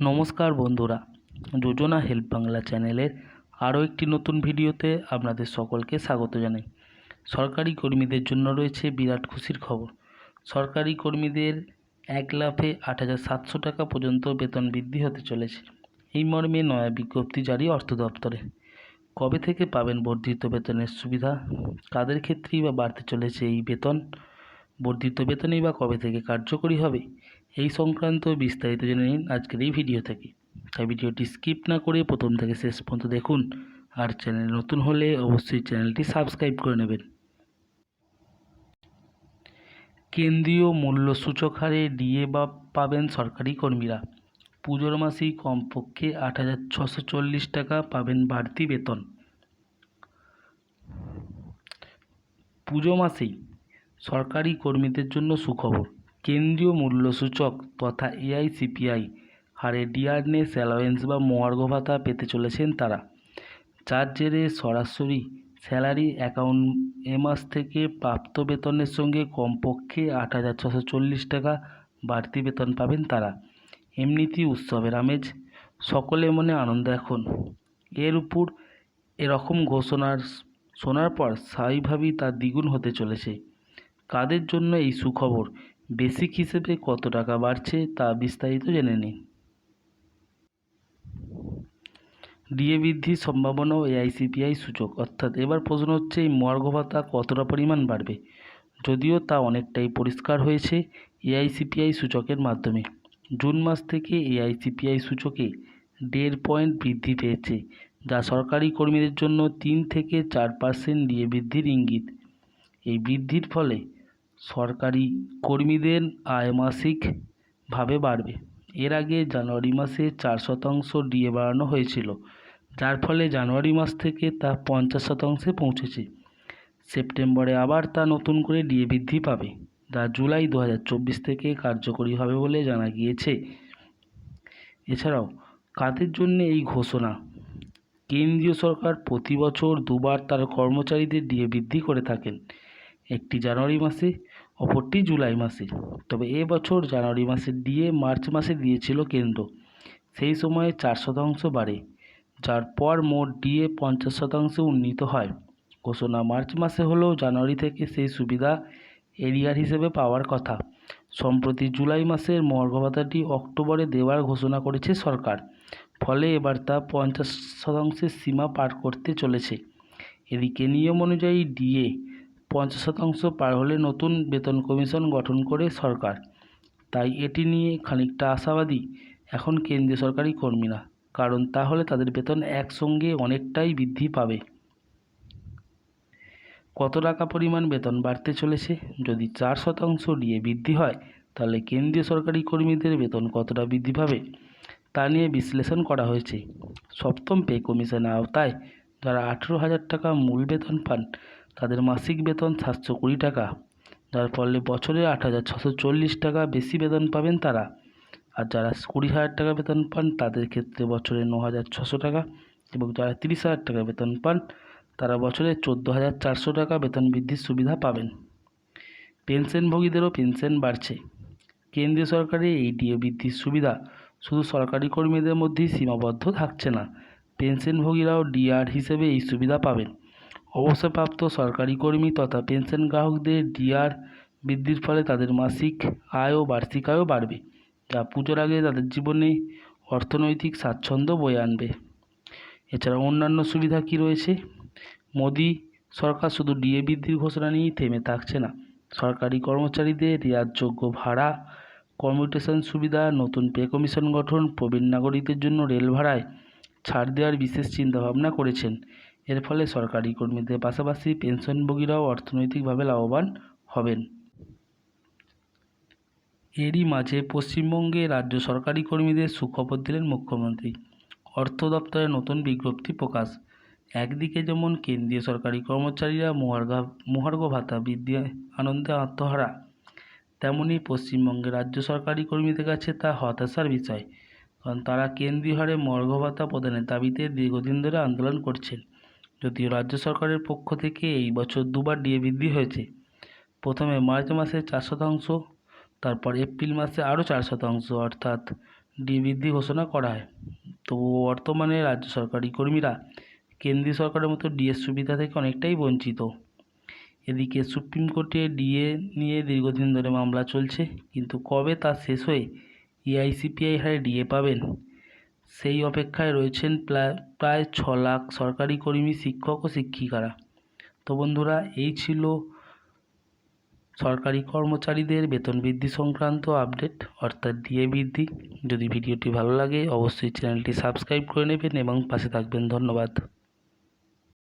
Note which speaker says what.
Speaker 1: নমস্কার বন্ধুরা, যোজনা হেল্প বাংলা চ্যানেলের আরও একটি নতুন ভিডিওতে আপনাদের সকলকে স্বাগত জানাই। সরকারি কর্মীদের জন্য রয়েছে বিরাট খুশির খবর। সরকারি কর্মীদের এক লাফে আট হাজার সাতশো টাকা পর্যন্ত বেতন বৃদ্ধি হতে চলেছে। এই মর্মে নয়া বিজ্ঞপ্তি জারি অর্থ দপ্তরে। কবে থেকে পাবেন বর্ধিত বেতনের সুবিধা? কাদের ক্ষেত্রেই বা বাড়তে চলেছে এই বেতন? বর্ধিত বেতনই বা কবে থেকে কার্যকরী হবে? এই সংক্রান্ত বিস্তারিত জেনে নিন আজকের এই ভিডিও থেকে। তাই ভিডিওটি স্কিপ না করে প্রথম থেকে শেষ পর্যন্ত দেখুন আর চ্যানেল নতুন হলে অবশ্যই চ্যানেলটি সাবস্ক্রাইব করে নেবেন। কেন্দ্রীয় মূল্য সূচক হারে ডিএ বা পাবেন সরকারি কর্মীরা। পুজোর মাসেই কমপক্ষে আট হাজার ছশো চল্লিশ টাকা পাবেন বাড়তি বেতন। পুজো মাসেই সরকারি কর্মীদের জন্য সুখবর। কেন্দ্রীয় মূল্যসূচক তথা এআইসিপিআই হারে ডিয়ারনেস অ্যালাওয়েন্স বা মহার্ঘ ভাতা পেতে চলেছেন তারা। যার জেরে সরাসরি স্যালারি অ্যাকাউন্ট এ মাস থেকে প্রাপ্ত বেতনের সঙ্গে কমপক্ষে আট হাজার ছশো চল্লিশ টাকা বাড়তি বেতন পাবেন তারা। এমনিতেই উৎসবের আমেজ সকলে মনে আনন্দ এখন। এর উপর এরকম ঘোষণার শোনার পর স্বাভাবিকভাবেই তা দ্বিগুণ হতে চলেছে। কাদের জন্য এই সুখবর? বেসিক হিসেবে কত টাকা বাড়ছে তা বিস্তারিত জেনে নিন ডিএ বৃদ্ধির সম্ভাবনা ও এআইসিপিআই সূচক। অর্থাৎ এবার প্রশ্ন হচ্ছে, এই মর্গ ভাতা কতটা পরিমাণ বাড়বে? যদিও তা অনেকটাই পরিষ্কার হয়েছে এআইসিপিআই সূচকের মাধ্যমে। জুন মাস থেকে এআইসিপিআই সূচকে দেড় পয়েন্ট বৃদ্ধি পেয়েছে, যা সরকারি কর্মীদের জন্য তিন থেকে চার পার্সেন্ট ডিএ বৃদ্ধির ইঙ্গিত। এই বৃদ্ধির ফলে সরকারি কর্মীদের আয় মাসিকভাবে বাড়বে। এর আগে জানুয়ারি মাসে চার শতাংশ ডিএ বাড়ানো হয়েছিল। যার ফলে জানুয়ারি মাস থেকে তা পঞ্চাশ শতাংশে পৌঁছেছে। সেপ্টেম্বরে আবার তা নতুন করে ডিএ বৃদ্ধি পাবে, যা জুলাই দু হাজার চব্বিশ থেকে কার্যকরী হবে বলে জানা গিয়েছে। এছাড়াও, কাদের জন্য এই ঘোষণা? কেন্দ্রীয় সরকার প্রতি বছর দুবার তার কর্মচারীদের ডিএ বৃদ্ধি করে থাকেন। একটি জানুয়ারি মাসে, অপরটি জুলাই মাসে। তবে এ বছর জানুয়ারি মাসে ডিএ মার্চ মাসে দিয়েছিল কেন্দ্র। সেই সময়ে চার শতাংশ বাড়ে, যার পর মোট ডিএ পঞ্চাশ শতাংশে উন্নীত হয়। ঘোষণা মার্চ মাসে হলেও জানুয়ারি থেকে সেই সুবিধা এরিয়ার হিসেবে পাওয়ার কথা। সম্প্রতি জুলাই মাসের মর্গ ভাতাটি অক্টোবরে দেওয়ার ঘোষণা করেছে সরকার, ফলে এবার তা পঞ্চাশ শতাংশের সীমা পার করতে চলেছে। এদিকে নিয়ম অনুযায়ী ডিএ পঞ্চাশ শতাংশ পার হলে নতুন বেতন কমিশন গঠন করে সরকার। তাই এটি নিয়ে খানিকটা আশাবাদী এখন কেন্দ্রীয় সরকারি কর্মীরা, কারণ তাহলে তাদের বেতন একসঙ্গে অনেকটাই বৃদ্ধি পাবে। কত টাকা পরিমাণ বেতন বাড়তে চলেছে? যদি চার শতাংশ ডিএ বৃদ্ধি হয়, তাহলে কেন্দ্রীয় সরকারি কর্মীদের বেতন কতটা বৃদ্ধি পাবে? তা নিয়ে বিশ্লেষণ করা হয়েছে। সপ্তম পে কমিশনের আওতায় যারা আঠেরো হাজার টাকা মূল বেতন পান তাদের মাসিক বেতন সাতশো কুড়ি টাকা। যার ফলে বছরে আট হাজার ছশো চল্লিশ টাকা বেশি বেতন পাবেন তারা। আর যারা কুড়ি হাজার টাকা বেতন পান, তাদের ক্ষেত্রে বছরে ন হাজার ছশো টাকা এবং যারা তিরিশ হাজার টাকা বেতন পান, তারা বছরে চোদ্দ হাজার চারশো টাকা বেতন বৃদ্ধির সুবিধা পাবেন। পেনশনভোগীদেরও পেনশন বাড়ছে। কেন্দ্রীয় সরকারের এই ডিএ বৃদ্ধির সুবিধা শুধু সরকারি কর্মীদের মধ্যেই সীমাবদ্ধ থাকছে না। পেনশনভোগীরাও ডিআর হিসেবে এই সুবিধা পাবেন। অবসরপ্রাপ্ত সরকারি কর্মী তথা পেনশন গ্রাহকদের ডিআর বৃদ্ধির ফলে তাদের মাসিক আয় ও বার্ষিক আয়ও বাড়বে, যা পুজোর আগে তাদের জীবনে অর্থনৈতিক স্বাচ্ছন্দ্য বয়ে আনবে। এছাড়া অন্যান্য সুবিধা কি রয়েছে? মোদি সরকার শুধু ডিএ বৃদ্ধির ঘোষণা নিয়েই থেমে থাকছে না। সরকারি কর্মচারীদের রেয়াতযোগ্য ভাড়া কমিউটেশন সুবিধা, নতুন পে কমিশন গঠন, প্রবীণ নাগরিকদের জন্য রেল ভাড়ায় ছাড় দেওয়ার বিশেষ চিন্তাভাবনা করেছেন এর ফলে সরকারি কর্মীদের পাশাপাশি পেনশনভোগীরাও অর্থনৈতিকভাবে লাভবান হবেন। এরই মাঝে পশ্চিমবঙ্গে রাজ্য সরকারি কর্মীদের সুখবর দিলেন মুখ্যমন্ত্রী। অর্থ দপ্তরের নতুন বিজ্ঞপ্তি প্রকাশ। একদিকে যেমন কেন্দ্রীয় সরকারি কর্মচারীরা মহার্ঘা মহার্ঘ ভাতা বৃদ্ধি আনন্দে আত্মহারা, তেমনি পশ্চিমবঙ্গের রাজ্য সরকারি কর্মীদের কাছে তা হতাশার বিষয়। কারণ তারা কেন্দ্রীয় হারে মর্ঘ ভাতা প্রদানের দাবিতে দীর্ঘদিন ধরে আন্দোলন করছেন। যদিও রাজ্য সরকারের পক্ষ থেকে এই বছর দুবার ডিএ বৃদ্ধি হয়েছে। প্রথমে মার্চ মাসে চার শতাংশ, তারপর এপ্রিল মাসে আরও চার শতাংশ, অর্থাৎ ডিএ বৃদ্ধি ঘোষণা করা হয়। তো বর্তমানে রাজ্য সরকারি কর্মীরা কেন্দ্রীয় সরকারের মতো ডিএর সুবিধা থেকে অনেকটাই বঞ্চিত। এদিকে সুপ্রিম কোর্টে ডিএ নিয়ে দীর্ঘদিন ধরে মামলা চলছে, কিন্তু কবে তা শেষ হয়ে এআইসিপিআই হারে ডিএ পাবেন? সেই অপেক্ষায় রয়েছেন প্রায় প্রায় ছ লাখ সরকারি কর্মী, শিক্ষক ও শিক্ষিকারা। তো বন্ধুরা, এই ছিল সরকারি কর্মচারীদের বেতন বৃদ্ধি সংক্রান্ত আপডেট, অর্থাৎ ডিএ বৃদ্ধি। যদি ভিডিওটি ভালো লাগে, অবশ্যই চ্যানেলটি সাবস্ক্রাইব করে নেবেন এবং পাশে থাকবেন। ধন্যবাদ।